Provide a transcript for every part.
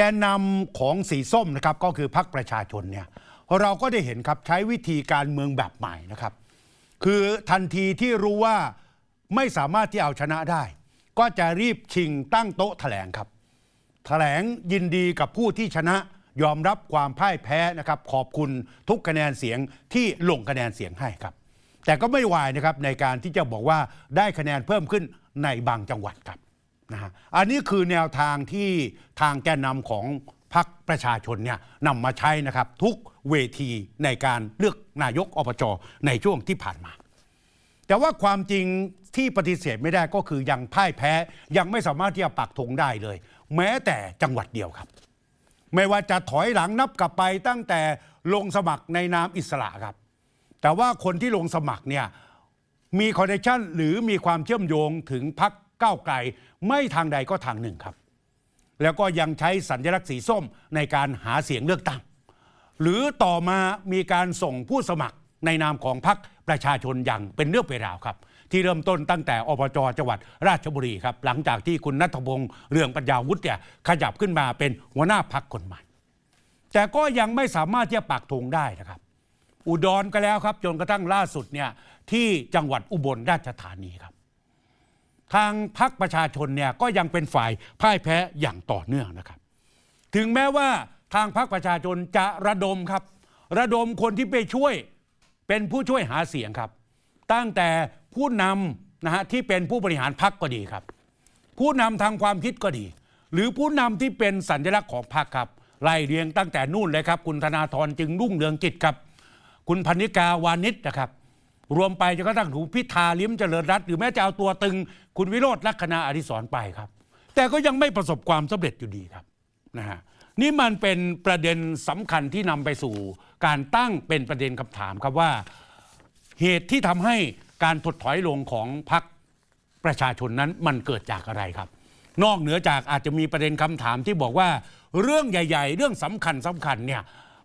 กนนำของสีส้มนะครับก็คือพรรคประชาชนเนี่ยเราก็ได้เห็นครับใช้วิธีการเมืองแบบใหม่นะครับ คือทันทีที่รู้ว่าไม่สามารถที่เอาชนะได้ ก็จะรีบชิงตั้งโต๊ะแถลงครับ แถลงยินดีกับผู้ที่ชนะยอมรับความพ่ายแพ้นะครับ ขอบคุณทุกคะแนนเสียงที่ลงคะแนนเสียงให้ครับ แต่ก็ไม่วายนะครับในการที่จะบอกว่าได้คะแนนเพิ่มขึ้นในบางจังหวัดครับ นะฮะอันนี้คือแนวทางที่ทางแกนนำของพรรคประชาชนเนี่ยนำมาใช้นะครับ ทุกเวทีในการเลือกนายกอบจในช่วงที่ผ่านมา แต่ว่าความจริงที่ปฏิเสธไม่ได้ก็คือยังพ่ายแพ้ยังไม่สามารถที่จะปักธงได้เลย แม้แต่จังหวัดเดียวครับ ไม่ว่าจะถอยหลังนับกลับไปตั้งแต่ลงสมัครในนามอิสระครับ แต่ว่าคนที่ลงสมัครเนี่ยมีคอนเนคชั่นหรือมีความเชื่อมโยงถึงพัก ก้าวไกลไม่ทางใดก็ทางหนึ่งครับ แล้วก็ยังใช้สัญลักษณ์สีส้มในการหาเสียงเลือกตั้ง หรือต่อมามีการส่งผู้สมัครในนามของพรรคประชาชนอย่างเป็นเรื่องเป็นราวครับ ที่เริ่มต้นตั้งแต่อบจจังหวัดราชบุรีครับ หลังจากที่คุณนัทพงศ์เรืองปัญญาวุฒิเนี่ยขยับขึ้นมาเป็นหัวหน้าพรรคคนใหม่แต่ก็ยังไม่สามารถที่จะปักธงได้นะครับ อุดรก็แล้วครับ จนกระทั่งล่าสุดเนี่ยที่จังหวัดอุบลราชธานีครับ ทางพรรคประชาชนเนี่ยก็ยังเป็นฝ่ายพ่ายแพ้อย่างต่อเนื่องนะครับ ถึงแม้ว่าทางพรรคประชาชนจะระดมครับ ระดมคนที่ไปช่วยเป็นผู้ช่วยหาเสียงครับ ตั้งแต่ผู้นำนะฮะที่เป็นผู้บริหารพรรคก็ดีครับ ผู้นำทางความคิดก็ดี หรือผู้นำที่เป็นสัญลักษณ์ของพรรคครับไล่เรียงตั้งแต่นู่นเลยครับ คุณธนาธรจึงรุ่งเรืองกิจครับ คุณพันิกาวานิชนะครับ รวมไปจนกระทั่งถูกพิธาลิ้มเจริญรัตหรือแม้จะเอาตัวตึง คุณวิโรธลักษณะอดิศรไปครับ แต่ก็ยังไม่ประสบความสำเร็จอยู่ดีครับนะฮะนี่มันเป็นประเด็นสำคัญที่นำไปสู่ การตั้งเป็นประเด็นคำถามครับว่า เหตุที่ทำให้การถดถอยลงของพรรคประชาชนนั้นมันเกิดจากอะไรครับ นอกเหนือจากอาจจะมีประเด็นคำถามที่บอกว่าเรื่องใหญ่ ๆ เรื่องสำคัญสำคัญเนี่ย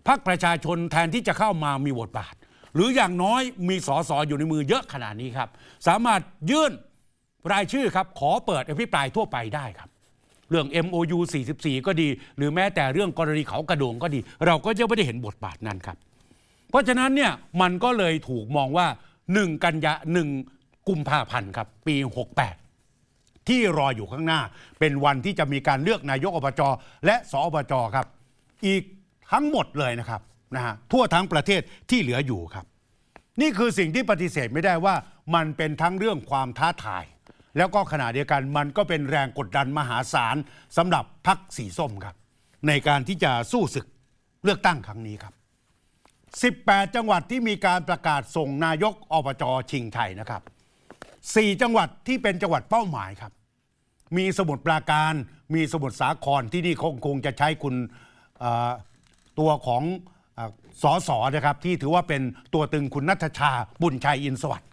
พรรคประชาชนแทนที่จะเข้ามามีบทบาท หรืออย่างน้อยมีสสอยู่ในมือเยอะขนาดนี้ครับ สามารถยื่นรายชื่อครับ ขอเปิดอภิปรายทั่วไปได้ครับ เรื่อง MOU 44 ก็ดี หรือแม้แต่เรื่องกรณีเขากระโดงก็ดี เราก็จะไม่ได้เห็นบทบาทนั้นครับ เพราะฉะนั้นเนี่ยมันก็เลยถูกมองว่า 1 กันยา1กุมภาพันธ์ครับ ปี 68ที่รออยู่ข้างหน้า เป็นวันที่จะมีการเลือกนายกอบจและสอบจครับ อีกทั้งหมดเลยนะครับ นะฮะทั่วทั้งประเทศที่เหลืออยู่ครับ นี่คือสิ่งที่ปฏิเสธไม่ได้ว่ามันเป็นทั้งเรื่องความท้าทาย แล้วก็ขณะเดียวกันมันก็เป็นแรงกดดันมหาศาลสำหรับพรรคสีส้มครับ ในการที่จะสู้ศึกเลือกตั้งครั้งนี้ครับ 18 จังหวัดที่มีการประกาศส่งนายกอบจชิงชัยนะครับ 4 จังหวัดที่เป็นจังหวัดเป้าหมายครับ มีสมุทรปราการ มีสมุทรสาครที่นี่คงคงจะใช้คุณตัวของ สอสอนะครับที่ถือว่าเป็นตัวตึงคุณนัทชาบุญชัยอินสวัสด์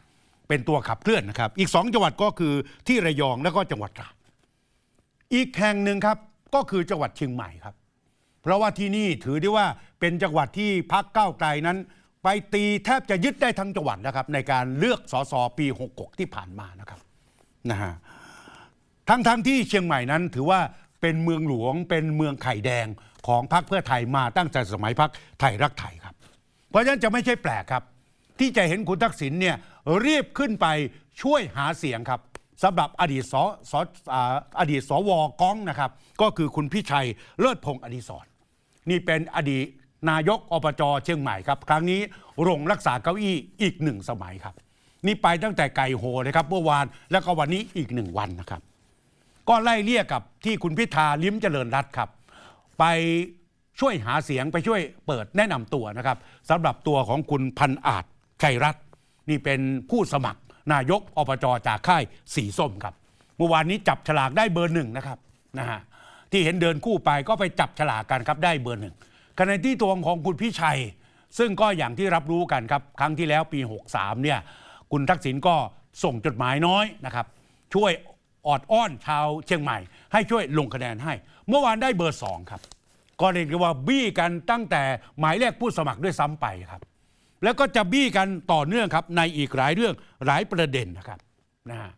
เป็นตัวขับเคลื่อนนะครับ อีก2จังหวัดก็คือที่ระยองแล้วก็จังหวัดตราดอีกแห่งหนึ่งครับก็คือจังหวัดเชียงใหม่ครับ เพราะว่าที่นี่ถือได้ว่าเป็นจังหวัดที่พักก้าวไกลนั้น ไปตีแทบจะยึดได้ทั้งจังหวัดนะครับ ในการเลือกสสปี 66 ที่ผ่านมานะครับนะฮะทั้งทั้งที่เชียงใหม่นั้นถือว่า เป็นเมืองหลวง เป็นเมืองไข่แดงของพรรคเพื่อไทยมาตั้งแต่สมัยพรรคไทยรักไทยครับ เพราะฉะนั้นจะไม่ใช่แปลกครับ ที่จะเห็นคุณทักษิณเนี่ยรีบขึ้นไปช่วยหาเสียงครับสำหรับอดีตสสอ่าอดีตสวก้องนะครับ ก็คือคุณพิชัยเลิศพงศ์อดีศรนี่เป็นอดีตนายกอบจเชียงใหม่ครับ ครั้งนี้รงรักษาเก้าอี้อีกหนึ่งสมัยครับ นี่ไปตั้งแต่ไก่โหนะครับเมื่อวานแล้วก็วันนี้อีกหนึ่งวันนะครับ ก็ไล่เลี่ยกับที่คุณพิธาลิ้มเจริญรัตน์ครับ ไปช่วยหาเสียงไปช่วยเปิดแนะนำตัวนะครับสำหรับตัวของคุณพันอาจชัยรัตน์นี่เป็นผู้สมัครนายกอบจจากค่ายสีส้มครับเมื่อวานนี้จับฉลากได้เบอร์หนึ่งนะครับนะฮะที่เห็นเดินคู่ไปก็ไปจับฉลากกันครับได้เบอร์หนึ่งขณะที่ตัวของคุณพิชัย ซึ่งก็อย่างที่รับรู้กันครับครั้งที่แล้วปี 63เนี่ยคุณทักษิณก็ส่งจดหมายน้อยนะครับช่วย ออดอ้อนชาวเชียงใหม่ ให้ช่วยลงคะแนนให้ เมื่อวานได้เบอร์สองครับ ก็เรียกได้ว่าบี้กันตั้งแต่หมายเลขผู้สมัครด้วยซ้ำไปครับ แล้วก็จะบี้กันต่อเนื่องครับในอีกหลายเรื่องหลายประเด็นนะครับนะฮะ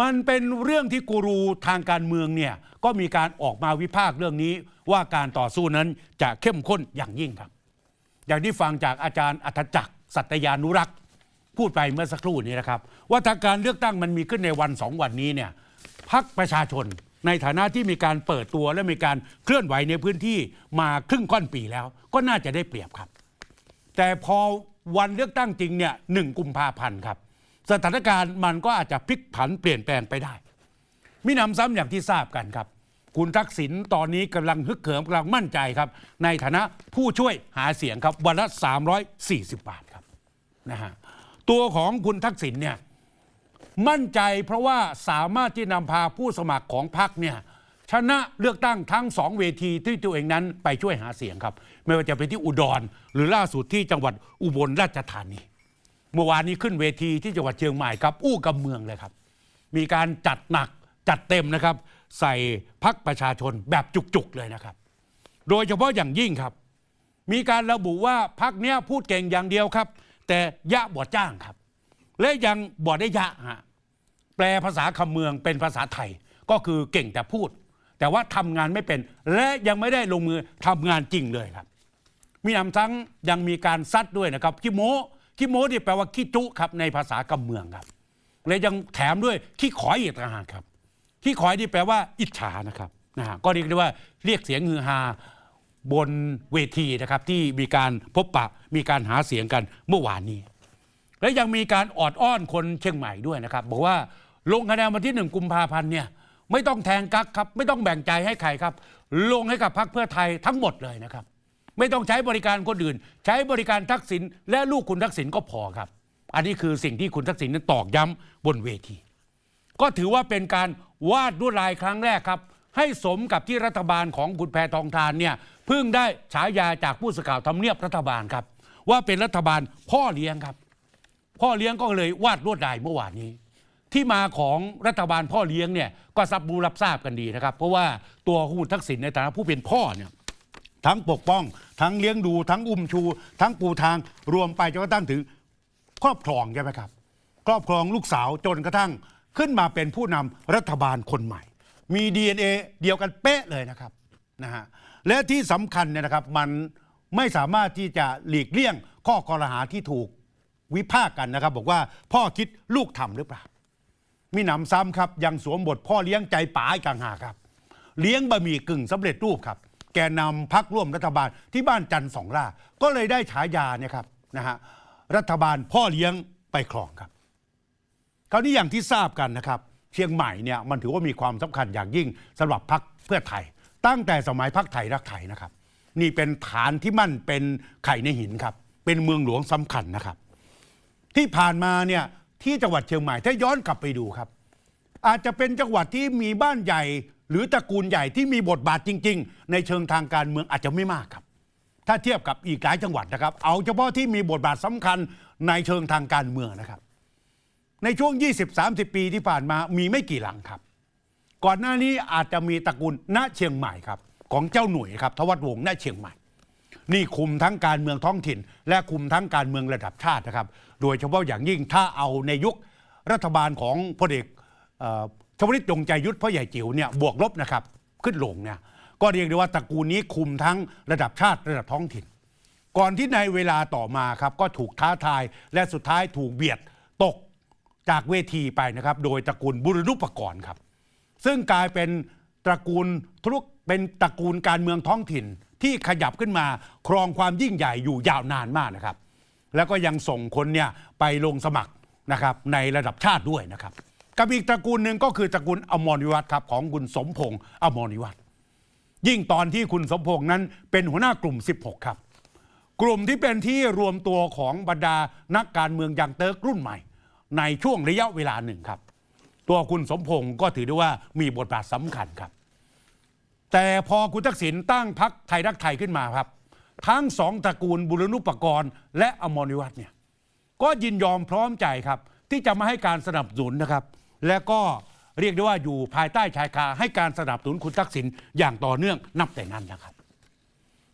มันเป็นเรื่องที่กูรูทางการเมืองเนี่ยก็มีการออกมาวิพากษ์เรื่องนี้ว่าการต่อสู้นั้นจะเข้มข้นอย่างยิ่งครับ อย่างที่ฟังจากอาจารย์อัธจักรสัตยานุรักษ์ พูดไปเมื่อสักครู่นี้นะครับ ว่าถ้าการเลือกตั้งมันมีขึ้นในวันสองวันนี้เนี่ยพักประชาชนในฐานะที่มีการเปิดตัวและมีการเคลื่อนไหวในพื้นที่มาครึ่งค่อนปีแล้ว ก็น่าจะได้เปรียบครับ แต่พอวันเลือกตั้งจริงเนี่ยหนึ่งกุมภาพันธ์ครับ สถานการณ์มันก็อาจจะพลิกผันเปลี่ยนแปลงไปได้มิหนำซ้ำอย่างที่ทราบกันครับ คุณทักษิณตอนนี้กำลังฮึกเหิมกำลังมั่นใจครับ ในฐานะผู้ช่วยหาเสียงครับวันละ340 บาทครับนะฮะ ตัวของคุณทักษิณเนี่ยมั่นใจเพราะว่าสามารถที่นำพาผู้สมัครของพรรคเนี่ยชนะเลือกตั้งทั้งสองเวทีที่ตัวเองนั้นไปช่วยหาเสียงครับ ไม่ว่าจะเป็นที่อุดร หรือล่าสุดที่จังหวัดอุบลราชธานี เมื่อวานนี้ขึ้นเวทีที่จังหวัดเชียงใหม่ครับ อู้กำเมืองเลยครับ มีการจัดหนักจัดเต็มนะครับ ใส่พักประชาชนแบบจุกๆเลยนะครับ โดยเฉพาะอย่างยิ่งครับ มีการระบุว่าพักเนี้ยพูดเก่งอย่างเดียวครับ แต่ยะบอจ้างครับ และยังบอได้ยะฮะแปลภาษาคำเมืองเป็นภาษาไทยก็คือเก่งแต่พูด แต่ว่าทำงานไม่เป็น และยังไม่ได้ลงมือทำงานจริงเลยครับ มีนำทั้งยังมีการซัดด้วยนะครับขี้โม้ขี้โม้ที่แปลว่าขี้จุครับในภาษากำเมืองครับ และยังแถมด้วยขี้ขอยอีกต่างหากครับขี้ขอยที่แปลว่า อิจฉานะครับนะฮะก็เรียกได้ว่าเรียกเสียงฮือฮา บนเวทีนะครับที่มีการพบปะมีการหาเสียงกันเมื่อวานนี้ และยังมีการออดอ้อนคนเชียงใหม่ด้วยนะครับ บอกว่าลงคะแนนวันที่หนึ่งกุมภาพันธ์เนี่ยไม่ต้องแทงกักครับ ไม่ต้องแบ่งใจให้ใครครับ ลงให้กับพรรคเพื่อไทยทั้งหมดเลยนะครับ ไม่ต้องใช้บริการคนอื่น ใช้บริการทักษิณและลูกคุณทักษิณก็พอครับ อันนี้คือสิ่งที่คุณทักษิณนั้นตอกย้ำบนเวที ก็ถือว่าเป็นการวาดลวดลายครั้งแรกครับ ให้สมกับที่รัฐบาลของคุณแพทองทานเนี่ย เพิ่งได้ฉายาจากผู้สื่อข่าวทำเนียบรัฐบาลครับ ว่าเป็นรัฐบาลพ่อเลี้ยงครับ พ่อเลี้ยงก็เลยวาดลวดลายเมื่อวานนี้ ที่มาของรัฐบาลพ่อเลี้ยงเนี่ยก็ซับรู้รับทราบกันดีนะครับ เพราะว่าตัวคุณทักษิณในฐานะผู้เป็นพ่อเนี่ยทั้งปกป้อง ทั้งเลี้ยงดูทั้งอุ้มชู ทั้งปูทางรวมไปจนกระทั่งถึงครอบครองใช่ไหมครับ ครอบครองลูกสาวจนกระทั่งขึ้นมาเป็นผู้นำรัฐบาลคนใหม่ มี DNA เดียวกันเป๊ะเลยนะครับนะฮะ และที่สำคัญเนี่ยนะครับมันไม่สามารถที่จะหลีกเลี่ยง ข้อกรหาที่ถูกวิพากษ์กันนะครับ บอกว่าพ่อคิดลูกทำหรือเปล่า มีหนำซ้ำครับยังสวมบทพ่อเลี้ยงใจป๋าอีกต่างหากครับ เลี้ยงบะหมี่กึ่งสำเร็จรูปครับ แกนำพักร่วมรัฐบาลที่บ้านจันทร์สองล่า ก็เลยได้ฉายาเนี่ยครับนะฮะรัฐบาลพ่อเลี้ยงไปครองครับคราวนี้อย่างที่ทราบกันนะครับ เชียงใหม่เนี่ยมันถือว่ามีความสำคัญอย่างยิ่งสำหรับพักเพื่อไทย ตั้งแต่สมัยพักไทยรักไทยนะครับ นี่เป็นฐานที่มั่นเป็นไข่ในหินครับ เป็นเมืองหลวงสำคัญนะครับ ที่ผ่านมาเนี่ยที่จังหวัดเชียงใหม่ถ้าย้อนกลับไปดูครับ อาจจะเป็นจังหวัดที่มีบ้านใหญ่ หรือตระกูลใหญ่ที่มีบทบาทจริง ๆ ในเชิงทางการเมืองอาจจะไม่มากครับ ถ้าเทียบกับอีกหลายจังหวัดนะครับ เอาเฉพาะที่มีบทบาทสำคัญในเชิงทางการเมืองนะครับ ในช่วง 20-30 ปีที่ผ่านมามีไม่กี่หลังครับ ก่อนหน้านี้อาจจะมีตระกูลณเชียงใหม่ครับ ของเจ้าหน่วยครับทวัดวงศ์ณเชียงใหม่ นี่คุมทั้งการเมืองท้องถิ่น และคุมทั้งการเมืองระดับชาตินะครับ โดยเฉพาะอย่างยิ่งถ้าเอาในยุครัฐบาลของพลเอกเอ่อชวลิตยงใจยุทธพ่อใหญ่จิ๋วเนี่ยบวกลบนะครับขึ้นลงเนี่ยก็เรียกได้ว่าตระกูลนี้คุมทั้งระดับชาติระดับท้องถิ่น ก่อนที่ในเวลาต่อมาครับก็ถูกท้าทายและสุดท้ายถูกเบียดตกจากเวทีไปนะครับ โดยตระกูลบุรณุปกรณ์ครับ ซึ่งกลายเป็นตระกูลธุรกเป็นตระกูลการเมืองท้องถิ่นที่ขยับขึ้นมาครองความยิ่งใหญ่อยู่ยาวนานมากนะครับ แล้วก็ยังส่งคนเนี่ยไปลงสมัครนะครับในระดับชาติด้วยนะครับกับอีกตระกูลหนึ่งก็คือตระกูลอมรวิวัฒน์ครับของคุณสมพงษ์อมรวิวัฒน์ยิ่งตอนที่คุณสมพงษ์นั้นเป็นหัวหน้ากลุ่ม 16 ครับ กลุ่มที่เป็นที่รวมตัวของบรรดานักการเมืองอย่างเติร์กรุ่นใหม่ ในช่วงระยะเวลาหนึ่งครับ ตัวคุณสมพงศ์ก็ถือได้ว่ามีบทบาทสำคัญครับ แต่พอคุณทักษิณตั้งพักไทยรักไทยขึ้นมาครับ ทั้งสองตระกูลบุรณุปกรณ์ และอมรวิวัฒน์เนี่ยก็ยินยอมพร้อมใจครับ ที่จะมาให้การสนับสนุนนะครับ และก็เรียกได้ว่าอยู่ภายใต้ชายคาให้การสนับสนุนคุณทักษิณอย่างต่อเนื่องนับแต่นั้นนะครับ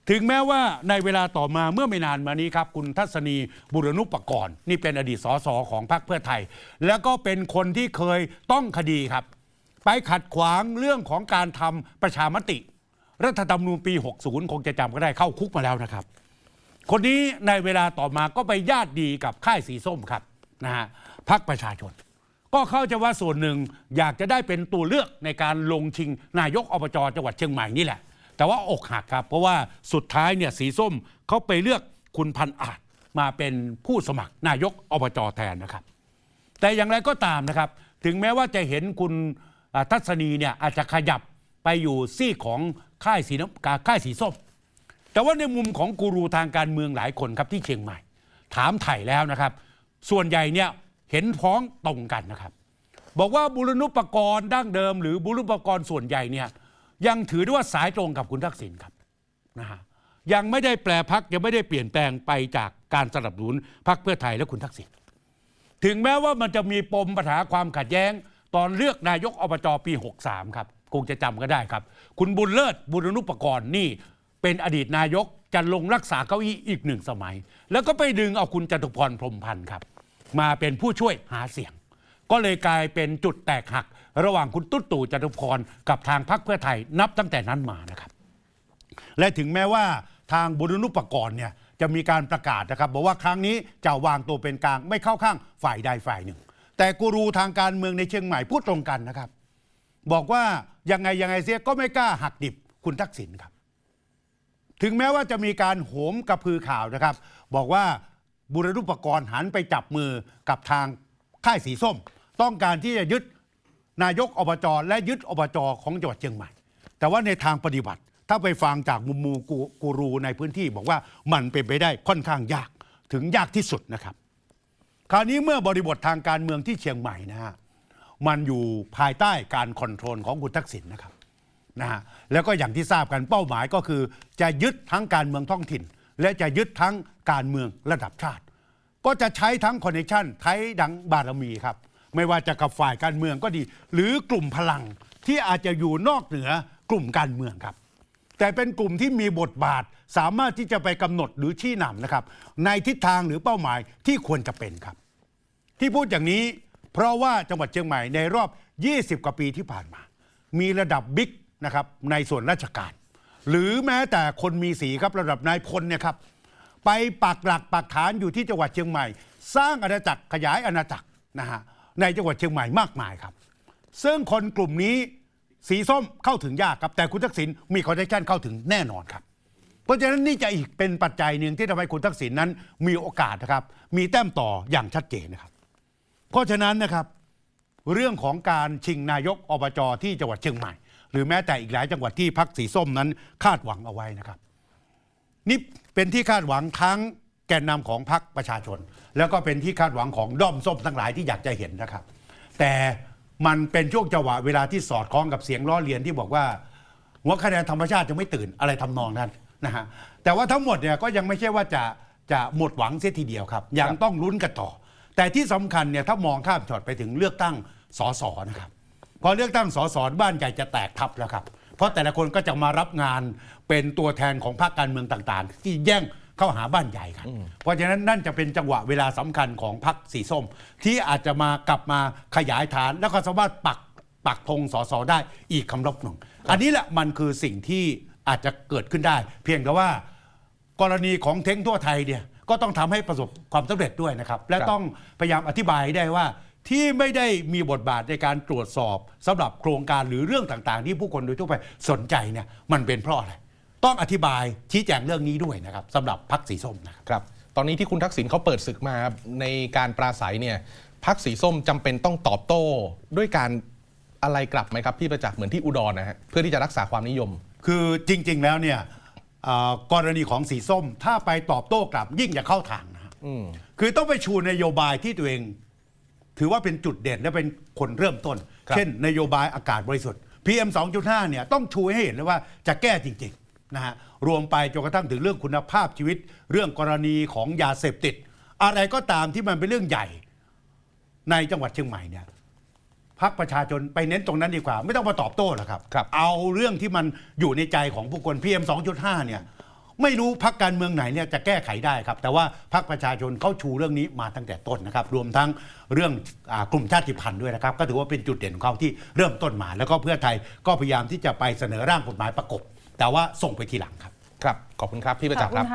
ถึงแม้ว่าในเวลาต่อมาเมื่อไม่นานมานี้ครับ คุณทัศนีบุรณุปกรณ์นี่เป็นอดีตสสของพรรคเพื่อไทย แล้วก็เป็นคนที่เคยต้องคดีครับ ไปขัดขวางเรื่องของการทำประชามติ รัฐธรรมนูญปี 60 คงจะจำก็ได้เข้าคุกมาแล้วนะครับ คนนี้ในเวลาต่อมาก็ไปญาติดีกับค่ายสีส้มครับนะฮะพักประชาชน ก็เข้าใจว่าส่วนหนึ่งอยากจะได้เป็นตัวเลือกในการลงชิงนายกอบจจังหวัดเชียงใหม่นี่แหละ แต่ว่าอกหักครับ เพราะว่าสุดท้ายเนี่ยสีส้มเขาไปเลือกคุณพันอาจมาเป็นผู้สมัครนายกอบจแทนนะครับ แต่อย่างไรก็ตามนะครับ ถึงแม้ว่าจะเห็นคุณทัศนีเนี่ยอาจจะขยับไปอยู่ซีกของค่ายสีน้ำกาค่ายสีส้ม แต่ว่าในมุมของกูรูทางการเมืองหลายคนครับที่เชียงใหม่ ถามไถ่แล้วนะครับ ส่วนใหญ่เนี่ยเห็นพ้องตรงกันนะครับ บอกว่าบุรณุปกรณ์ดั้งเดิม หรือบุรณุปกรณ์ส่วนใหญ่เนี่ย ยังถือได้ว่าสายตรงกับคุณทักษิณครับนะฮะยังไม่ได้แปลพักยังไม่ได้เปลี่ยนแปลงไปจากการสนับสนุนพักเพื่อไทยและคุณทักษิณถึงแม้ว่ามันจะมีปมปัญหาความขัดแย้ง ตอนเลือกนายกอบจปี 63 ครับ คงจะจำก็ได้ครับ คุณบุญเลิศบุรณุปกรณ์นี่เป็นอดีตนายกจะลงรักษาเก้าอี้อีกหนึ่งสมัย แล้วก็ไปดึงเอาคุณจตุพรพรมพันธ์ครับ มาเป็นผู้ช่วยหาเสียง ก็เลยกลายเป็นจุดแตกหัก ระหว่างคุณตุ๊ดตู่จตุพรกับทางพรรคเพื่อไทยนับตั้งแต่นั้นมานะครับ และถึงแม้ว่าทางบุรณุปกรณ์เนี่ยจะมีการประกาศนะครับบอกว่าครั้งนี้จะวางตัวเป็นกลางไม่เข้าข้างฝ่ายใดฝ่ายหนึ่ง แต่กูรูทางการเมืองในเชียงใหม่พูดตรงกันนะครับ บอกว่ายังไงยังไงเสียก็ไม่กล้าหักดิบคุณทักษิณครับ ถึงแม้ว่าจะมีการโหมกระพือข่าวนะครับ บอกว่าบุรณุปกรณ์หันไปจับมือกับทางค่ายสีส้ม ต้องการที่จะยึด นายกอบจและยึดอบจของจังหวัดเชียงใหม่ แต่ว่าในทางปฏิบัติ ถ้าไปฟังจากมุมมูกูรูในพื้นที่ บอกว่ามันเป็นไปได้ค่อนข้างยากถึงยากที่สุดนะครับ คราวนี้เมื่อบริบททางการเมืองที่เชียงใหม่นะฮะมันอยู่ภายใต้การคอนโทรลของคุณทักษิณนะครับนะฮะแล้วก็อย่างที่ทราบกันเป้าหมายก็คือ จะยึดทั้งการเมืองท้องถิ่น และจะยึดทั้งการเมืองระดับชาติ ก็จะใช้ทั้งคอนเนคชั่นใช้ดังบารมีครับ ไม่ว่าจะกับฝ่ายการเมืองก็ดี หรือกลุ่มพลังที่อาจจะอยู่นอกเหนือกลุ่มการเมืองครับ แต่เป็นกลุ่มที่มีบทบาทสามารถที่จะไปกำหนดหรือชี้นำนะครับ ในทิศทางหรือเป้าหมายที่ควรจะเป็นครับ ที่พูดอย่างนี้ เพราะว่าจังหวัดเชียงใหม่ในรอบ 20 กว่าปีที่ผ่านมา มีระดับบิ๊กนะครับในส่วนราชการ หรือแม้แต่คนมีสีครับระดับนายพลเนี่ยครับไปปักหลักปักฐานอยู่ที่จังหวัดเชียงใหม่ สร้างอาณาจักรขยายอาณาจักรนะฮะ ในจังหวัดเชียงใหม่มากมายครับ ซึ่งคนกลุ่มนี้สีส้มเข้าถึงยากครับ แต่คุณทักษิณมีคอนเนคชั่นเข้าถึงแน่นอนครับ เพราะฉะนั้นนี่จะอีกเป็นปัจจัยหนึ่งที่ทำให้คุณทักษิณนั้นมีโอกาสนะครับ มีแต้มต่ออย่างชัดเจนนะครับ เพราะฉะนั้นนะครับเรื่องของการชิงนายกอบจที่จังหวัดเชียงใหม่ หรือแม้แต่อีกหลายจังหวัดที่พักสีส้มนั้นคาดหวังเอาไว้นะครับ นี่เป็นที่คาดหวังทั้ง แกนนำของพรรคประชาชน แล้วก็เป็นที่คาดหวังของด้อมส้มทั้งหลายที่อยากจะเห็นนะครับ แต่มันเป็นช่วงจังหวะเวลาที่สอดคล้องกับเสียงล้อเลียนที่บอกว่าหัวคะแนนธรรมชาติจะไม่ตื่นอะไรทำนองนั้นนะฮะแต่ว่าทั้งหมดเนี่ยก็ยังไม่ใช่ว่าจะจะหมดหวังเสียทีเดียวครับ ยังต้องลุ้นกันต่อ แต่ที่สำคัญเนี่ยถ้ามองข้ามช็อตไปถึงเลือกตั้งสสนะครับพอเลือกตั้งสสบ้านใหญ่จะแตกทับแล้วครับ เพราะแต่ละคนก็จะมารับงานเป็นตัวแทนของพรรคการเมืองต่างๆ ที่แย่ง เข้าหาบ้านใหญ่กันเพราะฉะนั้นนั่นจะเป็นจังหวะเวลาสำคัญของพรรคสีส้ม ที่อาจจะมากลับมาขยายฐาน แล้วก็สามารถปักปักธงสสได้อีกคำรบหนึ่งอันนี้แหละมันคือสิ่งที่อาจจะเกิดขึ้นได้ เพียงแต่ว่า กรณีของเท้งทั่วไทยเนี่ยก็ต้องทำให้ประสบความสำเร็จด้วยนะครับ และครับต้องพยายามอธิบายให้ได้ว่าที่ไม่ได้มีบทบาทในการตรวจสอบสำหรับโครงการหรือเรื่องต่างๆ ที่ผู้คนโดยทั่วไปสนใจเนี่ยมันเป็นเพราะอะไร ต้องอธิบายชี้แจงเรื่องนี้ด้วยนะครับสำหรับพรรคสีส้มนะครับ ครับ ตอนนี้ที่คุณทักษิณเขาเปิดศึกมาในการปราศัยเนี่ยพักสีส้มจำเป็นต้องตอบโต้ด้วยการอะไรกลับไหมครับพี่ประจักษ์เหมือนที่อุดรนะฮะเพื่อที่จะรักษาความนิยม คือจริง ๆ แล้วเนี่ยอ่ากรณีของสีส้ม ถ้าไปตอบโต้กลับยิ่งจะเข้าทางนะครับอืม คือต้องไปชูนโยบายที่ตัวเอง ถือว่าเป็นจุดเด่นและเป็นคนเริ่มต้น ครับ เช่น นโยบายอากาศบริสุทธิ์ PM 2.5เนี่ยต้องชูให้เห็นเลยว่าจะแก้จริงๆ นะฮะรวมไปจนกระทั่งถึงเรื่องคุณภาพชีวิต เรื่องกรณีของยาเสพติด อะไรก็ตามที่มันเป็นเรื่องใหญ่ในจังหวัดเชียงใหม่เนี่ยพักประชาชนไปเน้นตรงนั้นดีกว่า ไม่ต้องมาตอบโต้หรอกครับรบเอาเรื่องที่มันอยู่ในใจของผู้คนพีเอ็มสองจุดห้าเนี่ยไม่รู้พักการเมืองไหนเนี่ยจะแก้ไขได้ครับ แต่ว่าพักประชาชนเขาชูเรื่องนี้มาตั้งแต่ต้นนะครับ รวมทั้งเรื่องอกลุ่มชาติพันธุ์ด้วยนะครับ ก็ถือว่าเป็นจุดเด่นของเขาที่เริ่มต้นมา แล้วก็เพื่อไทยก็พยายามที่จะไปเสนอร่างกฎหมายประกบ แต่ว่าส่งไปทีหลังครับ ครับ ขอบคุณครับพี่ประจักษ์ครับ